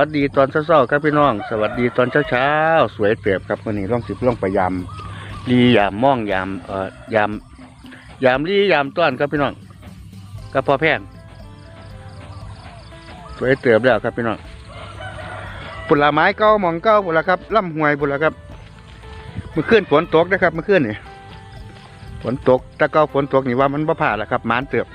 สวัสดีตอนเช้าๆครับพี่น้อง สวัสดีตอนเช้าๆสวยเปรียบครับวันนี้ร่องสิบร่องไปยามรียามม่องยามเอ่อยามยามรียามต้อนครับพี่น้องกับพอแพนสวยเติบแล้วครับพี่น้องผลไม้เก้าหมองเก้าบุละครับล่ำหวยบุละครับเมื่อคืนฝนตกนะครับเมื่อคืนนี่ฝนตกแต่เก้าฝนตกนี่ว่ามันบ่ผ่าแล้วครับมานเติบ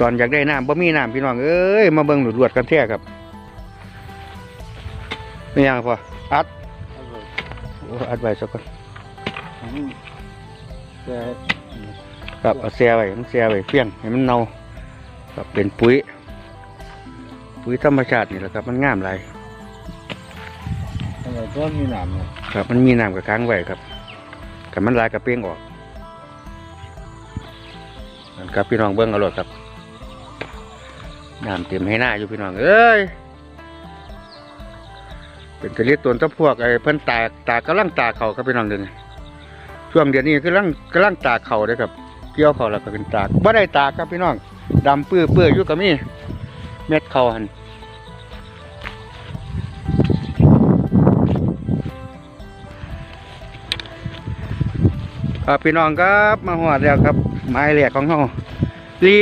ตอนอยากได้น้ำบ่มีน้ำพี่น้องเอ้ยมาเบิ่งหลุดรวดกันแท้ครับไม่ยังพออัดโอ้อัดไว้สักคนแต่ครับเอาแช่ไว้มันแช่ไว้เฟี้ยงให้มันเน่าครับเป็นปุ๋ย ปุ๋ยธรรมชาตินี่แหละครับมันงามหลายอะไรก็มีหนามเนี่ยครับมันมีน้ำกับค้างไว้ครับกับมันหลายกับเป้งออกนั่นครับพี่น้องเบิ่งเอาโลดครับ น้ำเต็มให้หน้าอยู่พี่น้องเอ้ยเป็นกระเลียดตัวตะพวกไอ้เพิ่นตากตากกำลังตากเขาครับพี่น้องเดือนช่วงเดือนนี้กำลังกำลังตากเขาเลยครับ เกี่ยวเขาแล้วก็เป็นตากบ่ได้ตากครับพี่น้องดำเปื้อเปื้ออยู่กับมีเม็ดเขาหันครับพี่น้องครับมาหอดแล้วครับ ไม้แหลกของเขาลี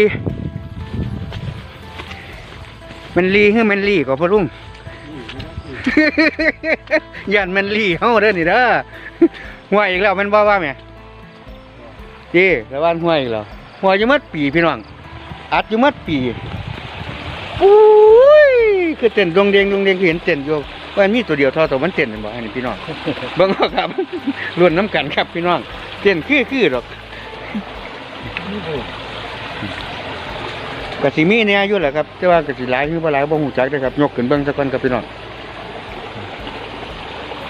มันลีคือมันลีก็พ่อลุงยันมันลีเฮาเด้อนี่เด้อห่วยอีกแล้วมันบ่ว่าแม่จีแล้ววันห่วยอีกแล้วห่วยอยู่มัดปีพี่น้องอัดอยู่มัดปีอุ้ยคือเต้นดวงเดงดวงเดงคือเห็นเต้นอยู่ว่ามีตัวเดียวท่าตัวมันเต้นบ่อันนี้พี่น้องเบิ่งเอาครับล้วนน้ำกันครับพี่น้องเต้นคือคือดอก กะสิมีเนี่ยอยู่แหละครับแต่ว่ากะสิหลายคือบ่หลายบ่ฮู้จักเด้อครับยกขึ้นเบิ่งสักก่อนครับพี่น้อง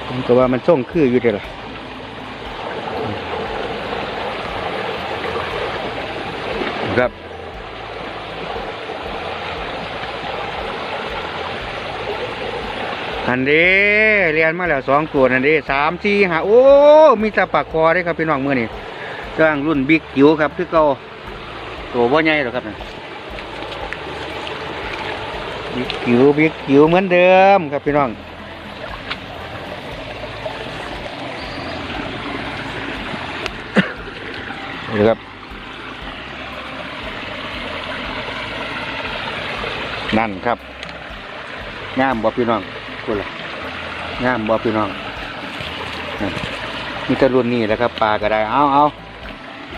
ผมก็ว่ามันส่งคืออยู่เด้อล่ะครับอันเด้เรียนมาแล้วสองตัวนั่นเด้สามสี่ห้าโอ้มีแตะปากคอได้ครับพี่น้องมือนี่กลางรุ่นบิ๊กจิ๋วครับคือเก่าตัวว่าใหญ่หรอกครับนั่น บิ๊กจิ๋วบิ๊กจิ๋วเหมือนเดิมครับพี่น้องนี่ครับนั่นครับงามบ่พี่น้องคุณล่ะงามบ่พี่น้องนั่นมีแต่รุ่นนี้แหละครับปลาก็ได้เอาเอา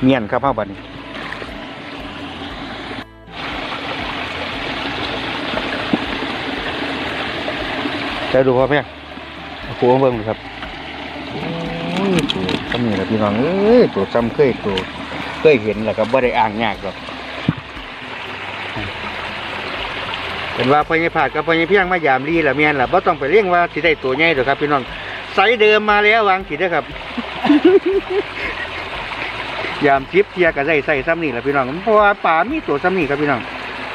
เมียนครับเฮาบัดนี้ จะดูพ่อพียงเอาหัวเบิ่งดูครับโอ้ยตัวซ้ำนี่แหละพี่น้องเอ้ยตัวซ้ำเคยตัวเคยเห็นแหละครับบ่ได้อ่างยากหรอกเป็นว่าพญผาดกับพญเพียงมายามรีละเมียนล่ะบ่ต้องไปเลี้ยงว่าสิได้ตัวใหญ่หรอกครับ พี่น้องไซเดิมมาแล้ววางสิด้อครับ ยามจิบเทียก็ได้ใส่ซ้ำนี่แหละพี่น้องเพราะว่าป่ามีตัวซ้ำนี่ครับพี่น้อง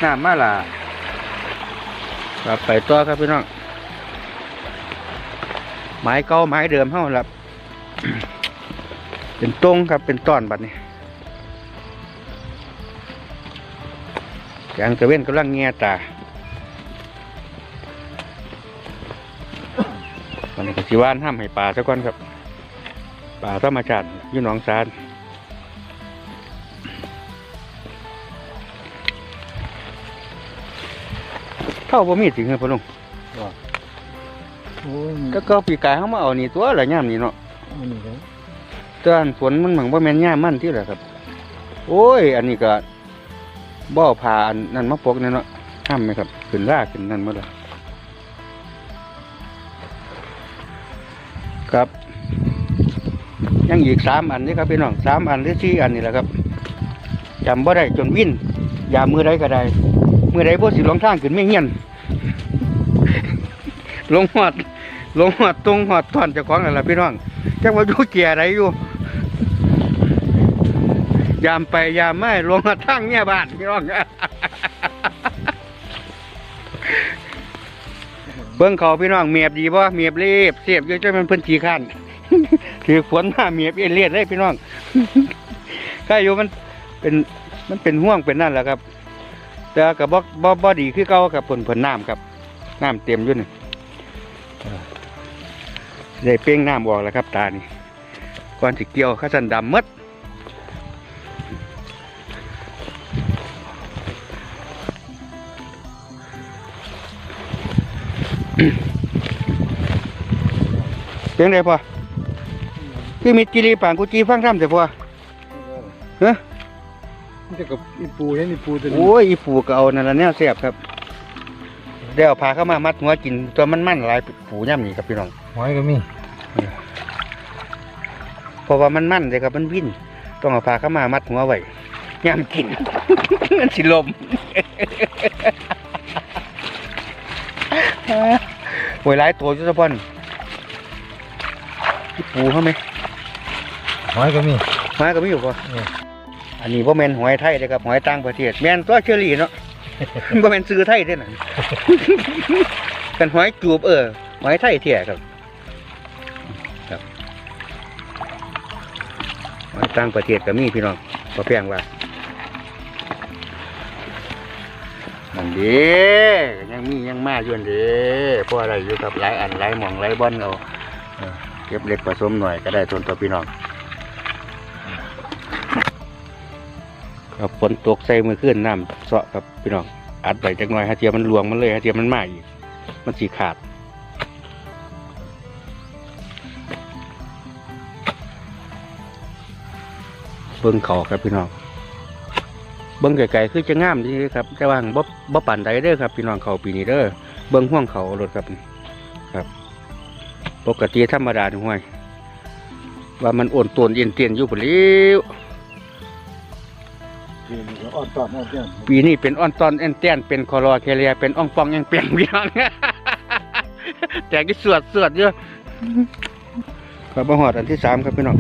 น้ำมาล่ะครับไปต่อครับพี่น้อง ไม้เก่าไม้เดิมเฮาละเป็นตรงครับเป็นต้อนบัดนี้ยางตะเว้นกำลังเงียตาวันนี้ก็สิว่านห้ามให้ปลาซะก่อนครับปลาธรรมชาติอยู่หนองสารเท่าบ่มีถึงครับพ่อลุง ก็ก็ปีกายเขามาเอานี่ตัวละย่ามนี่เนาะอันนี้ก็แตอนฝนมันเหมือนว่าแม่นย่ามมันที่แหละครับ โอ้ย อันนี้ก็บ่เอาผ่าอันนั่นมาปกเนี่ยเนาะห้ามไหมครับขึ้นล่าขึ้นนั่นหมาเลยครับ ยังอีกสามอันนี่ครับพี่น้องสามอันหรือสี่อันนี่แหละครับจำบ่ได้จนวิ่นยามมือใดก็ได้มือใดพวกสิลงทางขึ้นไม่เงียนลงหอด ลงหอดตรงหอดตอนเจ้าของนั่นล่ะพี่น้องจังว่าอยู่เกียร์อะไรอยู่ ยามไปยามไม่ลงมาทั้งเนี่ยบ้านพี่น้องเบิ่งเขาพี่น้องเมียบดีบ่เมียบเรียบเสียบอยู่จนมันเพิ่นขี้ข้นถือขวนมาเมียบเอเลียดเลยพี่น้องข้าอยู่มันเป็นมันเป็นห่วงเป็นนั่นแหละครับ แต่ก็บ่บ่บ่ดีคือเก่ากับเพิ่นเพิ่นน้ำครับน้ำเต็มอยู่นี่เออ ได้เป้งน้ำออกแล้วครับตานี่ก่อนสิเกี่ยวข้าสันดำหมดเสียงไดพอคือมีกิริปางกุจีฟังทำแต่พอเฮ้ยนี่จะกับอีปูเห็นอีปูตัวนี้โอ้ยอีปูก็เอานั่นละแนวเสียบครับเดี๋ยวเอาพาเข้ามามัดหัวกินตัวมันมันๆหลายปูย่ำนี่ครับพี่น้อง หอยก็มีเพราะว่ามันมันเลยครับมันวิ่นต้องเอาพาเข้ามามัดหัวไว้ย่ำกิน มันสิลมโวยหลายตัวจุสะพอนอีปูเขาไหมหอยก็มีมาก็ไม่อยู่พอเอออันนี้พ่แมนหอยไทยเลยครับหอยต่างประเทศแมนตัวเชอรี่เนาะพ่แมนซื้อไทยเด้อน่ะกันหอยจูบเออหอยไทยเถี่ยครับครับ ต่างประเทศก็มีพี่น้องพอเพียงว่านั่นเด้ยังมียังมาอยู่นั่นเด้เพราะอะไรอยู่กับหลายอันหลายหมองหลายบอนเอาเออเก็บเล็กผสมหน่อยก็ได้ทนตัวพี่น้องครับฝนตกใส่มือขึ้นน้ำเสาะครับพี่น้องอัดไปจักหน่อยฮะเทียมันหลวงมันเลยฮะเทียมันมาอีกมันสีขาด เบิ้งเขาครับพี่น้องเบิ้งไกลๆคือจะงามดีครับแต่ว่าบ่บ่ปั่นใดเด้อครับ พี่น้องเขาปีนี้เด้อเบิ้งห่วงเขารถครับครับ ปกติธรรมดาห่วย ว่ามันโอนตัวนเย็นเตียนอยู่ปลิ้วปีนี้เป็นอ้อนตอนแอนเตียนเป็นคอรอแคเรียเป็นอ่องปองยังเปลี่ยนพี่น้องแต่ก็สวดสวดเยอะครับมาหอดอันที่สามครับพี่น้อง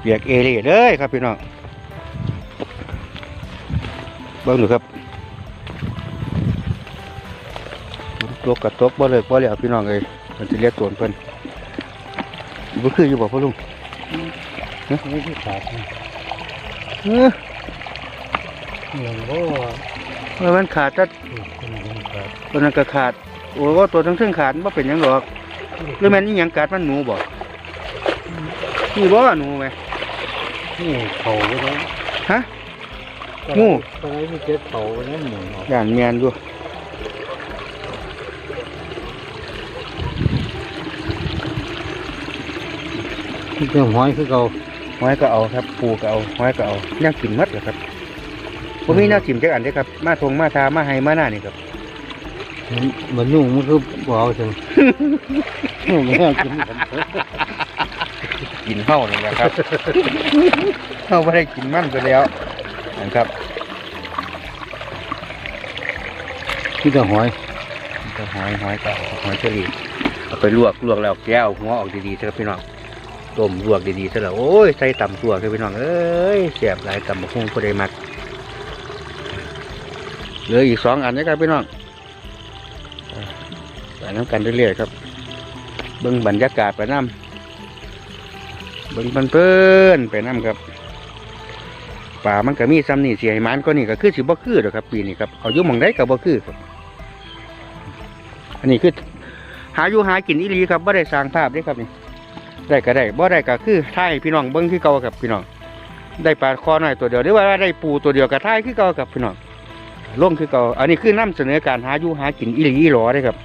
เปียกเอเล่เลยครับพี่น้องเบิ่งดูครับฝนตกกระตกบ่เลยบ่เลยพี่น้องเอ้ยมันจะเรียกตัวเพิ่นบ่คืออยู่บ่พ่อลุงนี่ที่ขาดนี่เออเหมือนก็เออมันขาดจะคนนี้ขาดตัวนั้นก็ขาด โอ้ว่าตัวทั้งซึ่งขาดว่าเป็นหยังหรอกหรือแม่นนี่ยังกัดมันหนูบ่ นี่บ่หนูไหมนี่เขาไปแล้วฮะ งู ตอนนี้มีเจ็ดเขาไปแล้วหมูเนาะย่านแมนอยู่ที่เจ้าหอยคือเขาหอยก็เอาครับ ปูก็เอาหอยก็เอาแนวกินหมัดเหรอครับผมมีแนวกินจักอันเด้อครับ มาทงมาทามาให้มาหน้านี่ครับ มันมันยุ่งมันคือบ่เอาจัง แม่กินกัน กินเฮานี่แหละครับเฮาไม่ได้กินมันไปแล้วนะครับที่เจ้าหอยก็หอยหอยก็เอาหอยเฉลี่เอาไปลวกลวกแล้วแก้วหัวออกดีๆเถอะพี่น้องต้มลวกดีๆซะแล้วโอ้ยใส่ตำตัวเถอะพี่น้องเอ้ยแซ่บหลายตำบักหุ่งผู้ใดมักเหลืออีกสองอันนะครับพี่น้องอ่าไปน้ำกันเรื่อยๆครับเบิ่งบรรยากาศไปน้ำ เบิ่งเพิ่นไปน้ำครับป่ามันก็มีซ้ำนี่เสียห้มันก็นี่ก็คือสิบ่คือดอกครับ ปีนี้ครับเอายุ่หมองได้ก็บ่คือครับอันนี้คือ หาอยู่หากินอีหลีครับบ่ได้สร้างภาพด้ครับนี่ได้ก็ได้บ่ได้ก็คือท่ายพี่น้องเบิ่งคือเก่าครับพี่น้องได้ปลาคอหน้อยตัวเดียวหรือว่าได้ปูตัวเดียวก็ท่ายคือเก่าครับพี่น้องลงคือเก่าอันนี้คือนํเสนอการหาอยู่หากินอีหลีอีหลอเด้ครับ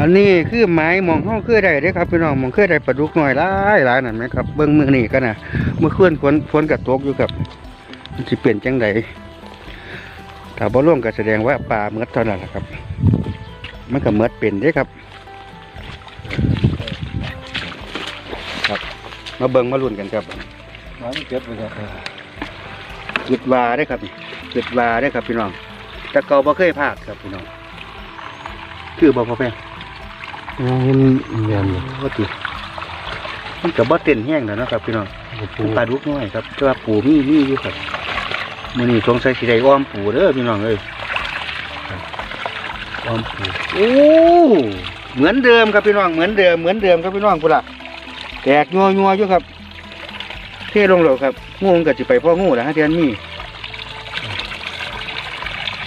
อันนี้คือไม้มองห้องคือได้เด้ครับพี่น้องมองคือได้ปลาดุกหน้อยหลายหลายนั่นไหมครับเบิ่งมือนี่ก็น่ะเมื่อคืนฝนฝนกระตกอยู่ครับมันสิเปลี่ยนจังไดถ้าบ่ร่วงก็แสดงว่าปลาเมือดเท่านั้นแหละครับ มันก็เมือดเป็นเด้ครับ ครับ มาเบิ่งมาลุ้นกันครับหอยมันเจ็บไปแล้วคิดวาได้ครับนี่คิดวาได้ครับพี่น้องแต่เก่าบ่เคยพลาดครับพี่น้อง คือบ่พอแป้ง ยังเห็นเมียนอยู่ว่าติมันก็บ่เต้นแห้งแล้วเนาะครับ พี่น้องปูปูปลาดุกน้อยครับแต่ว่าปูมีมีอยู่ครับมื้อนี้สงสัยสิได้อ้อมปูเด้อพี่น้องเอ้ยครับอ้อมปูโอ้เหมือนเดิมครับพี่น้องเหมือนเดิมเหมือนเดิมครับพี่น้องพุ่นล่ะแตกงัวงัวๆอยู่ครับ เทลงแล้วครับงูมันก็สิไปพ่องูแล้วฮะเทียนมี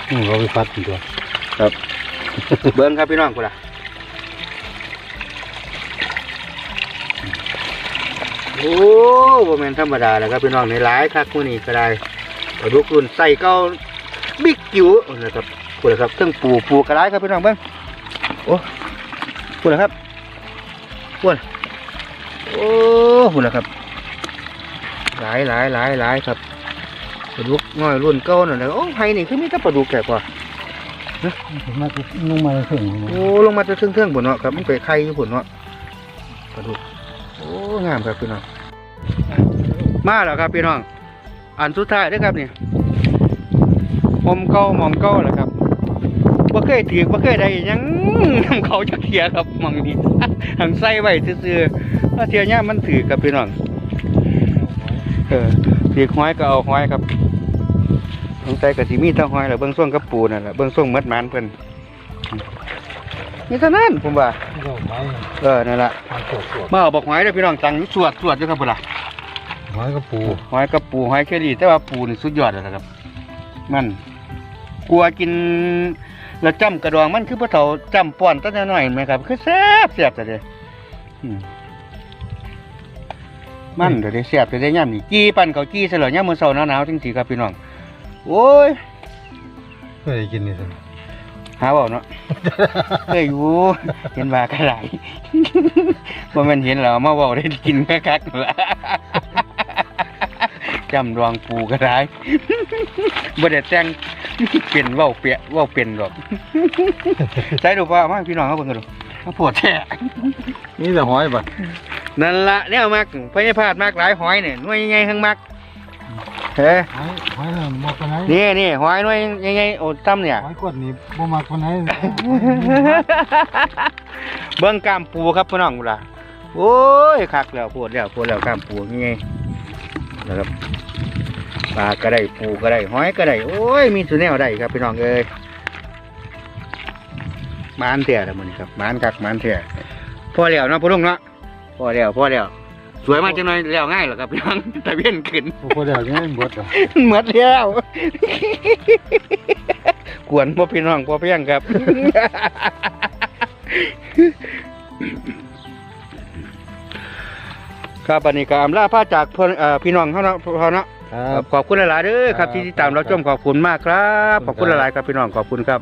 อืมเขาไปฟัดตัวเบิ้งครับพี่น้องกูล่ะ โอ้บ่แม่นธรรมดาแล้วครับพี่น้องในหลายคักมื้อนี้ก็ได้ปลาดุกรุ่นใส่เก้าบิ๊กจิ๋วนะครับกูล่ะครับเครื่องปูปูกระไรครับพี่น้องเบิ้งโอ้กูล่ะครับกูล่ะโอ้กูล่ะครับ หลายหลายหลายหลายครับปลาดุกน้อยรุ่นเก้านั่นแหละโอ้ไห้นี่คือมีแต่ปลาดุกแก่กว่าผมมานุ่งมาถึงโอ้ลงมาจะเครื่องเครื่องบนเนาะครับมันไปไข่อยู่บนเนาะกระดูก โอ้งามครับพี่น้อง มาแล้วครับพี่น้อง อันสุดท้ายด้อครับนี่หอมเก้ามองเก้าแหละครับบ่เคยถือบ่เคยได้ยังนำเขาจักเทียครับมองนี้หังใส่ไว้ซื่อๆถ้าเทียเนี้ยมันถือกับพี่น้อง เออถือห้อยก็เอาห้อยครับสงสัยก็สิมีทั้งห้อยแหละเบิ่งส่วงกับปูนั่นแหละเบิ่งส่วงมัดมันเพิ่น นี่เท่านั้นผมว่าดอกไม้เออนั่นแหละทางสดสดมาเอาบอกหอยเด้อพี่น้องจังสวดสวดอยู่ครับพุ่นล่ะไม้ก็ปูหอยกับปูหอยแครี่แต่ว่าปูนี่สุดยอดแล้วนะครับมันกลัวกินแล้วจ้ำกระดองมันคือพระเถาจ้ำป้อนตั้งแต่น้อยเห็นไหมครับ คือแซ่บแซ่บแต่เด้อืมมันเดี๋ยวได้แซ่บเดี๋ยวได้ย่ำนี่กี้ปั่นเขากี้ใส่หล่อย่ำมือเสาหนาวๆจริงๆครับพี่น้องโอ้ยเคยกินนี่สิ หาเบาเนาะเคยอยู่เห็นว่ากระไรบ่แม่นเห็นแล้วมาเว้าได้กินคักๆนั่นล่ะจำดวงปูก็ได้บ่ได้แต่งเป็นเว้าเปียเว้าเป็นหรอกใส่ดูว่ามาพี่น้องเขาเบิ่งกันดูมาปวดแท้นี่แต่หอยบัดนั่นละแนวมักพญาพาดมากหลายหอยเนี่ยหน่วยใหญ่ๆทั้งมัก เฮ้หอยหอยน่ะมากกว่าไหนนี่นี่หอยหน่วยใหญ่ๆโอ้ซ้ำเนี่ย หอยกวดนี่บ่มากกว่าไหนเบิ้งกล้ามปูครับพี่น้องบุล่ะโอ้ยคักแล้วปวดแล้วปวดแล้วกล้ามปูนี่ไงนะครับปลาก็ได้ปูก็ได้หอยก็ได้โอ้ยมีสุแนวได้ครับพี่น้องเอ้ยหมานเถี่ยแล้วมันครับหมานคักหมานเถี่ยพอแล้วเนาะพ่อลุงเนาะพอแล้วพอแล้ว สวยมากจังเลยแล้วง่ายเหรอครับพี่น้องตะเวียนขึ้นบ่พอแล้วยังเบิดอะหมดแล้วกวนพ่อพี่น้องพ่อเพียงครับครับวันนี้ก็อำลาพาจากเพิ่นเอ่อพี่น้องเขาเนาะพอเนาะครับขอบคุณหลายๆเด้อครับที่ติดตามเราชมขอบคุณมากครับ ขอบคุณหลายๆครับพี่น้องขอบคุณครับ